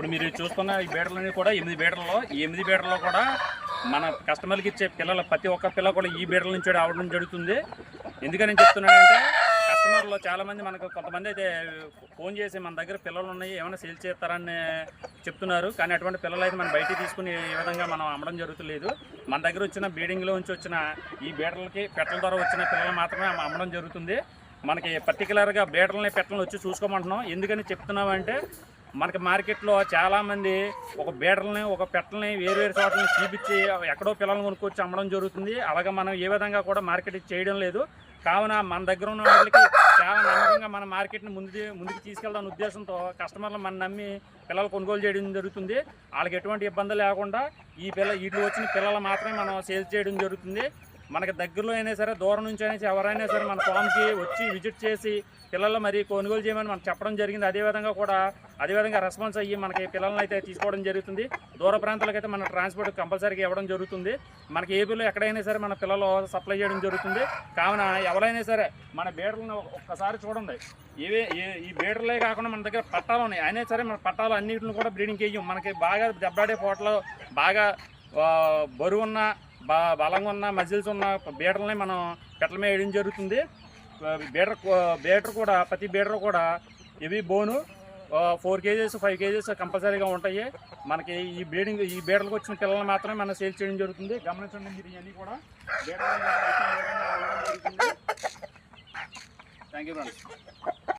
ఇప్పుడు మీరు చూస్తున్న ఈ బీటలన్నీ కూడా ఎనిమిది బీటల్లో ఈ ఎనిమిది బీటల్లో కూడా మన కస్టమర్కి ఇచ్చే పిల్లలు ప్రతి ఒక్క పిల్ల కూడా ఈ బీటల నుంచి రావడం జరుగుతుంది. ఎందుకని నేను చెప్తున్నానంటే కస్టమర్లో చాలామంది మనకు కొంతమంది అయితే ఫోన్ చేసి మన దగ్గర పిల్లలు ఉన్నాయి ఏమైనా సేల్ చేస్తారని చెప్తున్నారు. కానీ అటువంటి పిల్లలు అయితే మనం బయటికి తీసుకుని ఈ విధంగా మనం అమ్మడం జరుగుతులేదు. మన దగ్గర వచ్చిన బీడింగ్లో నుంచి వచ్చిన ఈ బీటలకి పెట్టల ద్వారా వచ్చిన పిల్లలు మాత్రమే అమ్మడం జరుగుతుంది. మనకి పర్టికులర్గా బీటలని పెట్టలను వచ్చి చూసుకోమంటున్నాం. ఎందుకని చెప్తున్నామంటే మనకి మార్కెట్లో చాలామంది ఒక బీటల్ని ఒక పెట్టల్ని వేరు వేరు చోట్లని చూపించి ఎక్కడో పిల్లల్ని కొనుక్కొచ్చి అమ్మడం జరుగుతుంది. అలాగే మనం ఏ విధంగా కూడా మార్కెట్ చేయడం లేదు. కావున మన దగ్గర ఉన్న వాళ్ళకి చాలా నమ్మకంగా మన మార్కెట్ని ముందు ముందుకు తీసుకెళ్దాం ఉద్దేశంతో కస్టమర్లు మన నమ్మి పిల్లలు కొనుగోలు చేయడం జరుగుతుంది. వాళ్ళకి ఎటువంటి ఇబ్బంది లేకుండా ఈ పిల్ల వీటిలో వచ్చిన పిల్లలు మాత్రమే మనం సేల్ చేయడం జరుగుతుంది. మనకి దగ్గరలో అయినా సరే దూరం నుంచి అయినా ఎవరైనా సరే మన ఫామ్కి వచ్చి విజిట్ చేసి పిల్లలు మరి కొనుగోలు చేయమని మనం చెప్పడం జరిగింది. అదేవిధంగా కూడా అదేవిధంగా రెస్పాన్స్ అయ్యి మనకి పిల్లల్ని అయితే తీసుకోవడం జరుగుతుంది. దూర ప్రాంతాలకు అయితే మన ట్రాన్స్పోర్ట్ కంపల్సరీగా ఇవ్వడం జరుగుతుంది. మనకి ఏపీలో ఎక్కడైనా సరే మన పిల్లలు సప్లై చేయడం జరుగుతుంది. కావున ఎవరైనా సరే మన బీడర్లను ఒక్కసారి చూడండి. ఇవే ఈ- ఈ బీడర్లే కాకుండా మన దగ్గర పట్టాలు ఉన్నాయి. అయినా సరే మన పట్టాలు అన్నింటిని కూడా బ్రీడింగ్ వేయం మనకి బాగా దెబ్బలాడే పోటలు బాగా బరువున్న బా బలంగా ఉన్న మజిల్స్ ఉన్న బీటర్లని మనం పెట్టల మీద వేయడం జరుగుతుంది. బీటర్ బీటర్ కూడా ప్రతి బీటర్ కూడా ఇవి బోను. ఫోర్ కేజెస్ ఫైవ్ కేజెస్ కంపల్సరీగా ఉంటాయి. మనకి ఈ బ్రీడింగ్ ఈ బీటర్లకు వచ్చిన పిల్లల్ని మాత్రమే మనం సేల్ చేయడం జరుగుతుంది. గమనించండి మీరు ఇవన్నీ కూడా. Thank you